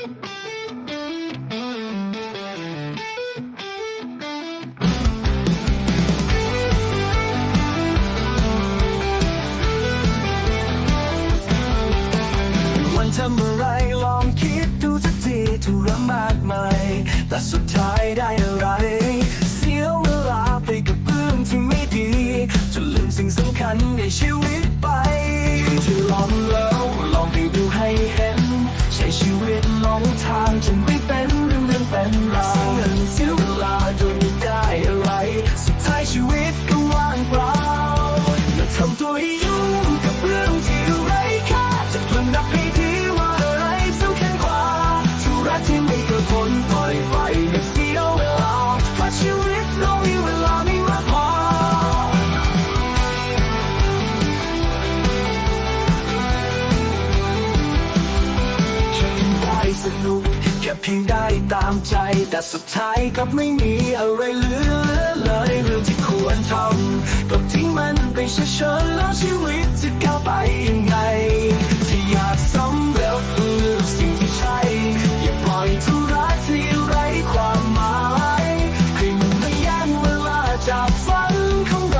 วันทำอะไรลองคิดดูสักทีทุรมากมายแต่สุดท้ายได้อะไร เสียเวลาไปกับเรื่องที่ไม่ดีจนลืมสิ่งสำคัญในชีวิตไป ตัวให้ยุ่งกับเรื่องที่ไร้ค่าจะพลันนับให้ทีว่าอะไรสำคัญกว่าทุรักที่ไม่เกิดผลปล่อยไปอย่เสียเวลาเพราะชีวิตเรามีเวลาไม่มากพอแค่ได้สนุกแค่เพียงได้ตามใจ แต่สุดท้ายก็ไม่มีอะไรเหลือเลย ไม่ใช่เชิญแล้วชีวิตจะก้าวไปยังไงถ้าอยากซ้ำแล้วเลือสิ่งที่ใช่ อย่าปล่อยทุรักที่ไร้ความหมาย ให้มันมาแย่งเวลาจากฝันของเรา